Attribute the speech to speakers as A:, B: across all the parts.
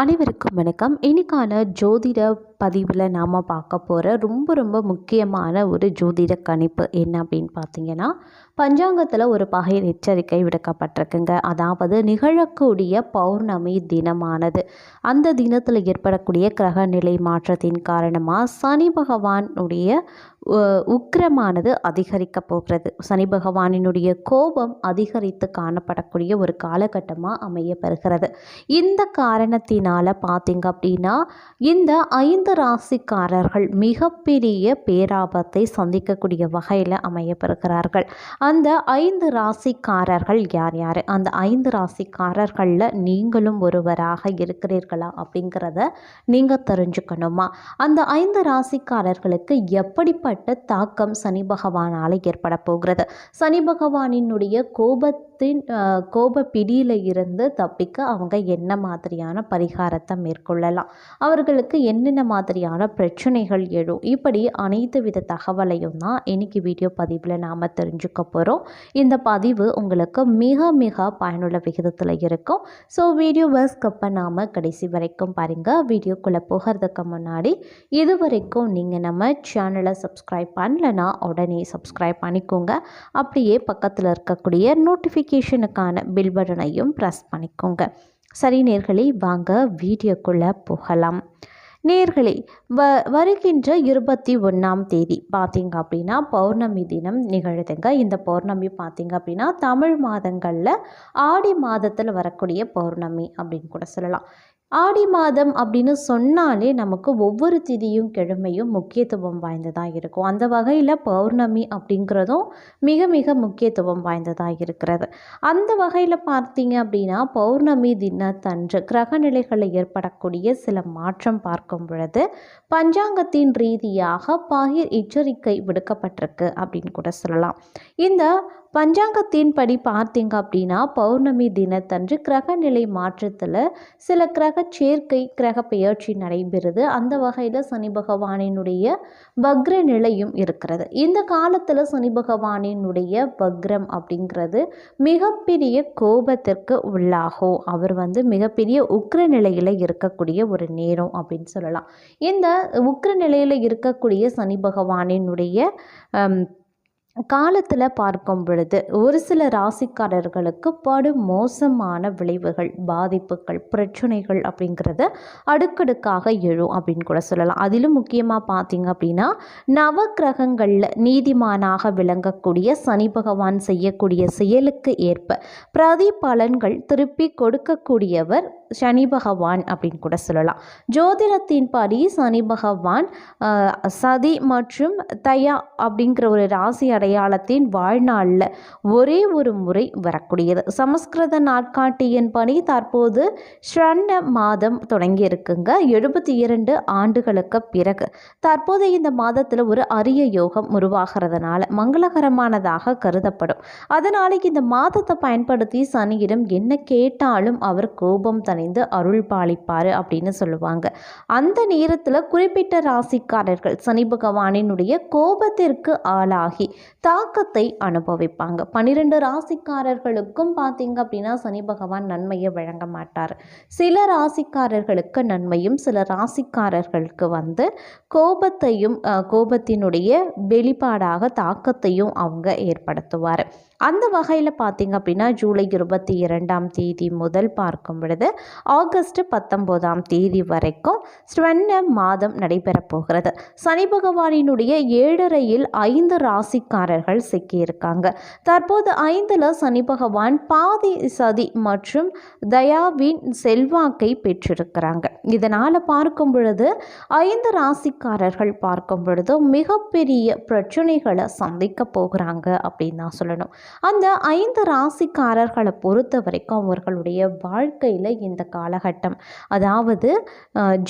A: அனைவருக்கும் வணக்கம். இன்னைக்கான ஜோதிட பதிவில் நாம் பார்க்க போகிற ரொம்ப ரொம்ப முக்கியமான ஒரு ஜோதிட கணிப்பு என்ன அப்படின்னு பார்த்தீங்கன்னா பஞ்சாங்கத்தில் ஒரு பகை எச்சரிக்கை விடுக்கப்பட்டிருக்குங்க. அதாவது நிகழக்கூடிய பௌர்ணமி தினமானது. அந்த தினத்தில் ஏற்படக்கூடிய கிரக நிலை மாற்றத்தின் காரணமாக சனி பகவானுடைய உக்கிரமானது அதிகரிக்க போகிறது. சனி பகவானினுடைய கோபம் அதிகரித்து காணப்படக்கூடிய ஒரு காலகட்டமாக அமையப்பெறுகிறது. இந்த காரணத்தினால் பார்த்திங்க அப்படின்னா இந்த ஐந்து ராசிக்காரர்கள் மிகப்பெரிய பேராபத்தை சந்திக்கக்கூடிய வகையில் அமையப்பெறுகிறார்கள். அந்த ஐந்து ராசிக்காரர்கள் யார் யார்? அந்த ஐந்து ராசிக்காரர்களில் நீங்களும் ஒருவராக இருக்கிறீர்களா அப்படிங்கிறத நீங்கள் தெரிஞ்சுக்கணுமா? அந்த ஐந்து ராசிக்காரர்களுக்கு எப்படிப்பட்ட தாக்கம் சனி பகவானால் ஏற்பட போகிறது. சனி பகவானினுடைய கோப அஹ், கோப பிடியில் இருந்து தப்பிக்க அவங்க என்ன மாதிரியான பரிகாரத்தை மேற்கொள்ளலாம்? அவர்களுக்கு என்னென்ன மாதிரியான பிரச்சனைகள் எழும்? இப்படி அனைத்து வித தகவலையும் தான் இன்னைக்கு வீடியோ பதிவில் நாம் தெரிஞ்சுக்க போகிறோம் இந்த பதிவு உங்களுக்கு மிக மிக பயனுள்ள விகிதத்தில் இருக்கும். ஸோ வீடியோவை ஸ்கிப் நாம் கடைசி வரைக்கும் பாருங்கள் வீடியோக்குள்ளே போகிறதுக்கு முன்னாடி இது வரைக்கும் நீங்கள் நம்ம சேனலை சப்ஸ்கிரைப் பண்ணலன்னா உடனே சப்ஸ்கிரைப் பண்ணிக்கோங்க. அப்படியே பக்கத்தில் இருக்கக்கூடிய நோட்டிஃபிகேஷனுக்கான பில் பட்டனையும் ப்ரெஸ் பண்ணிக்கோங்க. சரி நேர்களே வாங்க வீடியோக்குள்ளே போகலாம். நேர்களே வ வருகின்ற இருபத்தி ஒன்றாம் தேதி பார்த்தீங்க அப்படின்னா பௌர்ணமி தினம் நிகழுதுங்க. இந்த பௌர்ணமி பார்த்தீங்க அப்படின்னா தமிழ் மாதங்களில் ஆடி மாதத்தில் வரக்கூடிய பௌர்ணமி அப்படின்னு கூட சொல்லலாம். ஆடி மாதம் அப்படின்னு சொன்னாலே நமக்கு ஒவ்வொரு திதியும் கிழமையும் முக்கியத்துவம் வாய்ந்ததாக இருக்கும். அந்த வகையில் பௌர்ணமி அப்படிங்கிறதும் மிக மிக முக்கியத்துவம் வாய்ந்ததாக இருக்கிறது. அந்த வகையில் பார்த்தீங்க அப்படின்னா பௌர்ணமி தினத்தன்று கிரகநிலைகளில் ஏற்படக்கூடிய சில மாற்றம் பார்க்கும் பொழுது பஞ்சாங்கத்தின் ரீதியாக பகிர் எச்சரிக்கை விடுக்கப்பட்டிருக்கு அப்படின்னு கூட சொல்லலாம். இந்த பஞ்சாங்கத்தின்படி பார்த்தீங்க அப்படின்னா பௌர்ணமி தினத்தன்று கிரகநிலை மாற்றத்தில் சில கிரக சேர்க்கை கிரக பெயர்ச்சி நடைபெறுது. அந்த வகையில் சனி பகவானினுடைய வக்ர நிலையும் இருக்கிறது. இந்த காலத்தில் சனி பகவானினுடைய வக்ரம் அப்படிங்கிறது மிகப்பெரிய கோபத்திற்கு உள்ளாகும். அவர் வந்து மிகப்பெரிய உக்ர நிலையில் இருக்கக்கூடிய ஒரு நேரம் அப்படின்னு சொல்லலாம். இந்த உக்ர நிலையில் இருக்கக்கூடிய சனி பகவானினுடைய காலத்தில் பார்க்கும் பொழுது ஒரு சில ராசிக்காரர்களுக்கு படு மோசமான விளைவுகள் பாதிப்புகள் பிரச்சனைகள் அப்படிங்கிறது அடுக்கடுக்காக எழும் அப்படின்னு கூட சொல்லலாம். அதிலும் முக்கியமாக பார்த்தீங்க அப்படின்னா நவக்கிரகங்களில் நீதிமானாக விளங்கக்கூடிய சனி பகவான் செய்யக்கூடிய செயலுக்கு ஏற்ப பிரதிபலன்கள் திருப்பி கொடுக்கக்கூடியவர் சனி பகவான் அப்படின்னு கூட சொல்லலாம். ஜோதிடத்தின்படி சனி பகவான் சதி மற்றும் தயா அப்படிங்கிற ஒரு ராசி அடை அடையாளத்தின் வாழ்நாளில் ஒரே ஒரு முறை வரக்கூடியது. சமஸ்கிருத நாட்காட்டியின்படி தற்போது ஸ்ரண்ண மாதம் தொடங்கி இருக்குங்க எழுபத்தி இரண்டு ஆண்டுகளுக்கு பிறகு தற்போது இந்த மாதத்தில் ஒரு அரிய யோகம் உருவாகிறதுனால மங்களகரமானதாக கருதப்படும். அதனால இந்த மாதத்தை பயன்படுத்தி சனியிடம் என்ன கேட்டாலும் அவர் கோபம் தணிந்து அருள் பாலிப்பார் அப்படின்னு சொல்லுவாங்க. அந்த நேரத்தில் குறிப்பிட்ட ராசிக்காரர்கள் சனி பகவானினுடைய கோபத்திற்கு ஆளாகி தாக்கத்தை அனுபவிப்பாங்க. பன்னிரெண்டு ராசிக்காரர்களுக்கும் பார்த்தீங்க அப்படின்னா சனி பகவான் நன்மையை வழங்க மாட்டார். சில ராசிக்காரர்களுக்கு நன்மையும் சில ராசிக்காரர்களுக்கு வந்து கோபத்தையும் கோபத்தினுடைய வெளிப்பாடாக தாக்கத்தையும் அவங்க ஏற்படுத்துவார். அந்த வகையில் பார்த்திங்க அப்படின்னா ஜூலை இருபத்தி இரண்டாம் தேதி முதல் பார்க்கும் பொழுது ஆகஸ்ட் பத்தொம்போதாம் தேதி வரைக்கும் ஸ்வர்ண மாதம் நடைபெறப் போகிறது. சனி பகவானினுடைய ஏழரையில் ஐந்து ராசிக்காரர்கள் சிக்கியிருக்காங்க. தற்போது ஐந்தில் சனி பகவான் பாதி சதி மற்றும் தயாவின் செல்வாக்கை பெற்றிருக்கிறாங்க. இதனால் பார்க்கும் பொழுது ஐந்து ராசிக்காரர்கள் பார்க்கும் பொழுது மிகப்பெரிய பிரச்சனைகளை சந்திக்க போகிறாங்க அப்படின்னு தான் சொல்லணும். அந்த ஐந்து ராசிக்காரர்களை பொறுத்த வரைக்கும் அவர்களுடைய வாழ்க்கையில் இந்த காலகட்டம். அதாவது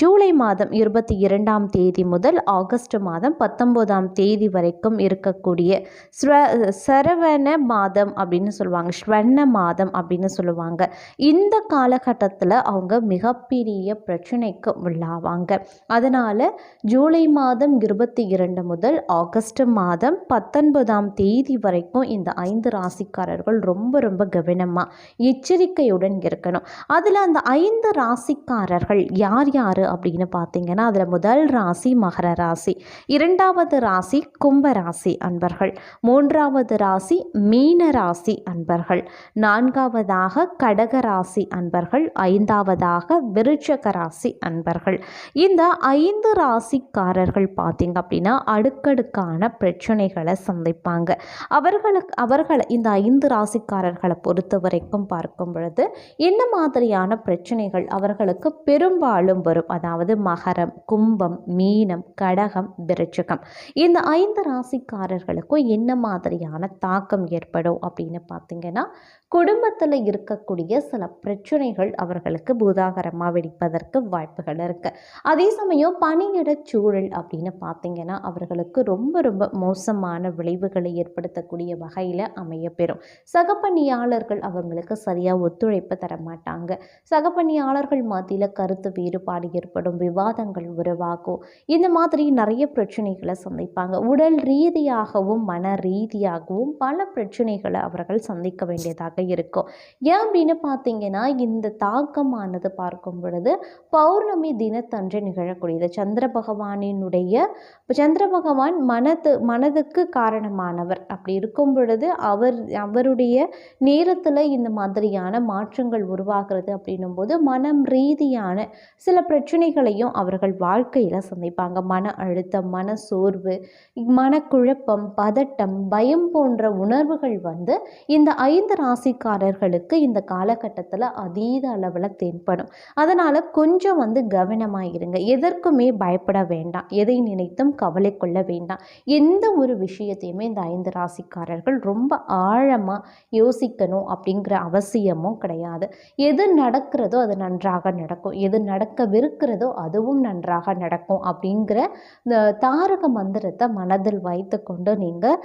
A: ஜூலை மாதம் இருபத்தி இரண்டாம் தேதி முதல் ஆகஸ்ட் மாதம் பத்தொம்போதாம் தேதி வரைக்கும் இருக்கக்கூடிய ஸ்வ சரவண மாதம் அப்படின்னு சொல்லுவாங்க. ஸ்வர்ண மாதம் அப்படின்னு சொல்லுவாங்க. இந்த காலகட்டத்தில் அவங்க மிகப்பெரிய பிரச்சனைக்கு உள்ளாவாங்க. அதனால் ஜூலை மாதம் இருபத்தி இரண்டு முதல் ஆகஸ்ட் மாதம் பத்தொன்பதாம் தேதி வரைக்கும் இந்த ஐந்து ஐந்து ராசிக்காரர்கள் ரொம்ப ரொம்ப கவனமாக எச்சரிக்கையுடன் இருக்கணும். அதில் அந்த ஐந்து ராசிக்காரர்கள் யார் யார் அப்படின்னு பார்த்தீங்கன்னா அதில் முதல் ராசி மகர ராசி இரண்டாவது ராசி கும்ப ராசி அன்பர்கள் மூன்றாவது ராசி மீன ராசி அன்பர்கள் நான்காவதாக கடக ராசி அன்பர்கள் ஐந்தாவதாக விருச்சக ராசி அன்பர்கள். இந்த ஐந்து ராசிக்காரர்கள் பார்த்தீங்க அப்படின்னா அடுக்கடுக்கான பிரச்சனைகளை சந்திப்பாங்க. அவர்களுக்கு அவர்கள் இந்த ஐந்து ராசிக்காரர்களை பொறுத்த வரைக்கும் பார்க்கும் பொழுது என்ன மாதிரியான பிரச்சனைகள் அவர்களுக்கு பெரும்பாலும் வரும்? அதாவது மகரம் கும்பம் மீனம் கடகம் விருச்சகம். இந்த ஐந்து ராசிக்காரர்களுக்கும் என்ன மாதிரியான தாக்கம் ஏற்படும் அப்படின்னு பார்த்தீங்கன்னா குடும்பத்தில் இருக்கக்கூடிய சில பிரச்சனைகள் அவர்களுக்கு பூதாகரமாக வெடிப்பதற்கு வாய்ப்புகள் இருக்குது அதே சமயம் பணியிட சூழல் அப்படின்னு பார்த்தீங்கன்னா அவர்களுக்கு ரொம்ப ரொம்ப மோசமான விளைவுகளை ஏற்படுத்தக்கூடிய வகையில் அமையப்பெறும். சகப்பணியாளர்கள் அவங்களுக்கு சரியாக ஒத்துழைப்பு தர மாட்டாங்க. சகப்பணியாளர்கள் மத்தியில் கருத்து வேறுபாடு ஏற்படும் விவாதங்கள் உருவாகும். இந்த மாதிரி நிறைய பிரச்சனைகளை சந்திப்பாங்க. உடல் ரீதியாகவும் மன ரீதியாகவும் பல பிரச்சனைகளை அவர்கள் சந்திக்க வேண்டியதாக இருக்கும். ஏன் அப்படின்னு பார்த்தீங்கன்னா இந்த தாக்கமானது பார்க்கும் பொழுது பௌர்ணமி தினத்தன்று நிகழக்கூடியது. சந்திர பகவானினுடைய சந்திர பகவான் மனது மனதுக்கு காரணமானவர். அப்படி இருக்கும் பொழுது அவர் அவருடைய நேரத்தில் இந்த மாதிரியான மாற்றங்கள் உருவாகிறது அப்படின்னும் போது மனம் ரீதியான சில பிரச்சனைகளையும் அவர்கள் வாழ்க்கையில் சந்திப்பாங்க. மன அழுத்தம் மன சோர்வு மனக்குழப்பம் பதட்டம் பயம் போன்ற உணர்வுகள் வந்து இந்த ஐந்து ராசிக்காரர்களுக்கு இந்த காலகட்டத்தில் அதீத அளவில் தென்படும். அதனால் கொஞ்சம் வந்து கவனமாக இருங்க. எதற்குமே பயப்பட வேண்டாம். எதை நினைத்தும் கவலை கொள்ள வேண்டாம். எந்த ஒரு விஷயத்தையுமே இந்த ஐந்து ராசிக்காரர்கள் ரொம்ப ஆழமாக யோசிக்கணும் அப்படிங்கிற அவசியமும் கிடையாது. எது நடக்கிறதோ அது நன்றாக நடக்கும். எது நடக்கவிருக்கிறதோ அதுவும் நன்றாக நடக்கும் அப்படிங்கிற இந்த தாரக மந்திரத்தை மனதில் வைத்துக்கொண்டு நீங்கள்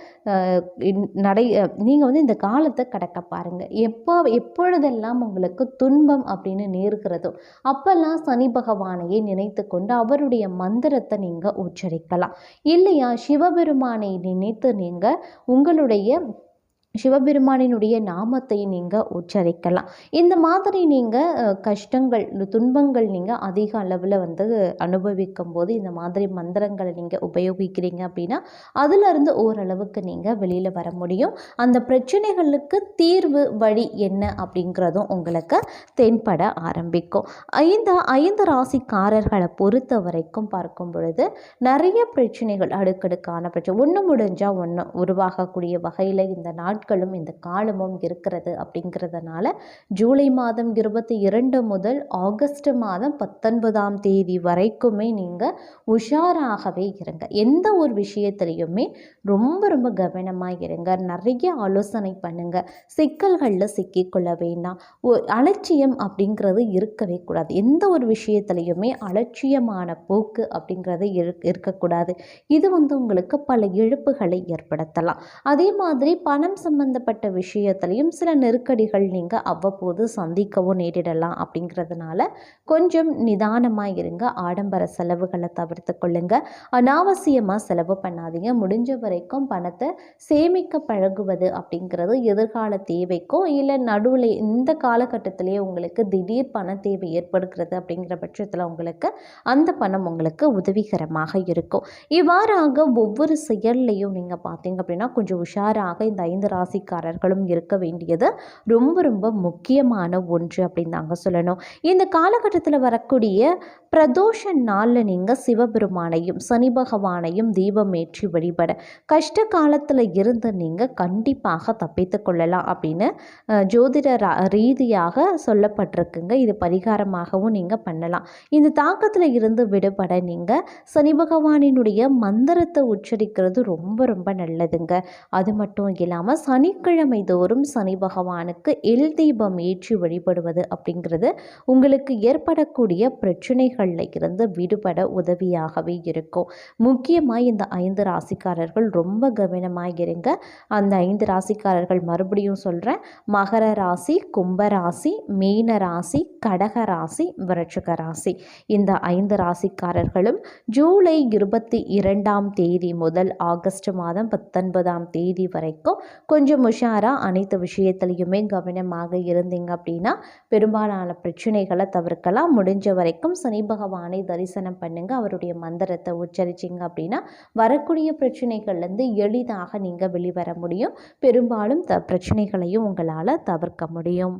A: நடை நீங்கள் வந்து இந்த காலத்தை கடக்க பாருங்கள் எப்போ எப்பொழுதெல்லாம் உங்களுக்கு துன்பம் அப்படின்னு நேருகிறதோ அப்பெல்லாம் சனி பகவானையே நினைத்து கொண்டு அவருடைய மந்திரத்தை நீங்கள் உச்சரிக்கலாம். இல்லையா? சிவபெருமானை நினைத்து நீங்கள் உங்களுடைய சிவபெருமானினுடைய நாமத்தை நீங்கள் உச்சரிக்கலாம். இந்த மாதிரி நீங்கள் கஷ்டங்கள் துன்பங்கள் நீங்கள் அதிக அளவில் வந்து அனுபவிக்கும் போது இந்த மாதிரி மந்திரங்களை நீங்கள் உபயோகிக்கிறீங்க அப்படின்னா அதிலிருந்து ஓரளவுக்கு நீங்கள் வெளியில் வர முடியும். அந்த பிரச்சனைகளுக்கு தீர்வு வழி என்ன அப்படிங்கிறதும் உங்களுக்கு தென்பட ஆரம்பிக்கும். ஐந்து ஐந்து ராசிக்காரர்களை பொறுத்த வரைக்கும் பார்க்கும் பொழுது நிறைய பிரச்சனைகள் அடுக்கடுக்கான பிரச்சனை ஒன்று முடிஞ்சால் ஒன்று உருவாகக்கூடிய வகையில் இந்த நாள் நாட்களும் இந்த காலமும் இருக்கிறது அப்படிங்கிறதுனால ஜூலை மாதம் இருபத்தி இரண்டு முதல் ஆகஸ்ட் மாதம் பத்தொன்பதாம் தேதி வரைக்குமே நீங்கள் உஷாராகவே இருங்க. எந்த ஒரு விஷயத்துலையுமே ரொம்ப ரொம்ப கவனமாக இருங்க. நிறைய ஆலோசனை பண்ணுங்கள் சிக்கல்களில் சிக்கிக்கொள்ள வேண்டாம். அலட்சியம் அப்படிங்கிறது இருக்கவே கூடாது. எந்த ஒரு விஷயத்துலையுமே அலட்சியமான போக்கு அப்படிங்கிறது இருக்கக்கூடாது. இது வந்து உங்களுக்கு பல இழப்புகளை ஏற்படுத்தலாம். அதே மாதிரி பணம் சம்பந்தப்பட்ட விஷயத்துலையும் சில நெருக்கடிகள் நீங்கள் அவ்வப்போது சந்திக்கவும் நேரிடலாம் அப்படிங்கிறதுனால கொஞ்சம் நிதானமாக இருங்க. ஆடம்பர செலவுகளை தவிர்த்து கொள்ளுங்க. அனாவசியமாக செலவு பண்ணாதீங்க. முடிஞ்ச வரைக்கும் பணத்தை சேமிக்க பழகுவது அப்படிங்கிறது எதிர்கால தேவைக்கும் இல்லை நடுவில் இந்த காலகட்டத்திலேயே உங்களுக்கு திடீர் பண தேவை ஏற்படுகிறது அப்படிங்கிற பட்சத்தில் உங்களுக்கு அந்த பணம் உங்களுக்கு உதவிகரமாக இருக்கும். இவ்வாறாக ஒவ்வொரு செயல்லையும் நீங்கள் பார்த்தீங்க அப்படின்னா கொஞ்சம் உஷாராக இந்த ஐந்து ராசிக்காரர்களும் இருக்க வேண்டியது ரொம்ப ரொம்ப முக்கியமான ஒன்று அப்படின்னு தாங்க சொல்லணும். இந்த காலகட்டத்தில் வரக்கூடிய பிரதோஷ நாளில் நீங்கள் சிவபெருமானையும் சனி பகவானையும் தீபம் ஏற்றி வழிபட கஷ்ட காலத்தில் இருந்து நீங்கள் கண்டிப்பாக தப்பித்து கொள்ளலாம் அப்படின்னு ஜோதிட ரீதியாக சொல்லப்பட்டிருக்குங்க. இது பரிகாரமாகவும் நீங்கள் பண்ணலாம். இந்த தாக்கத்தில் இருந்து விடுபட நீங்கள் சனி பகவானினுடைய மந்திரத்தை உச்சரிக்கிறது ரொம்ப ரொம்ப நல்லதுங்க. அது மட்டும் இல்லாமல் சனிக்கிழமை தோறும் சனி பகவானுக்கு எல் தீபம் ஏற்றி வழிபடுவது அப்படிங்கிறது உங்களுக்கு ஏற்படக்கூடிய பிரச்சனைகளில் இருந்து விடுபட உதவியாகவே இருக்கும். முக்கியமாக இந்த ஐந்து ராசிக்காரர்கள் ரொம்ப கவனமாக இருங்க. அந்த ஐந்து ராசிக்காரர்கள் மறுபடியும் சொல்கிறேன் மகர ராசி கும்ப ராசி மீன ராசி கடக ராசி விரட்சக ராசி. இந்த ஐந்து ராசிக்காரர்களும் ஜூலை இருபத்தி இரண்டாம் தேதி முதல் ஆகஸ்ட் மாதம் பத்தொன்பதாம் தேதி வரைக்கும் கொஞ்சம் கொஞ்சம் உஷாராக அனைத்து விஷயத்துலையுமே கவனமாக இருந்தீங்க அப்படின்னா பெரும்பாலான பிரச்சனைகளை தவிர்க்கலாம். முடிஞ்ச வரைக்கும் சனி பகவானை தரிசனம் பண்ணுங்கள் அவருடைய மந்திரத்தை உச்சரிச்சிங்க அப்படின்னா வரக்கூடிய பிரச்சனைகள்லேருந்து எளிதாக நீங்கள் வெளிவர முடியும். பெரும்பாலும் த பிரச்சனைகளையும் உங்களால் தவிர்க்க முடியும்.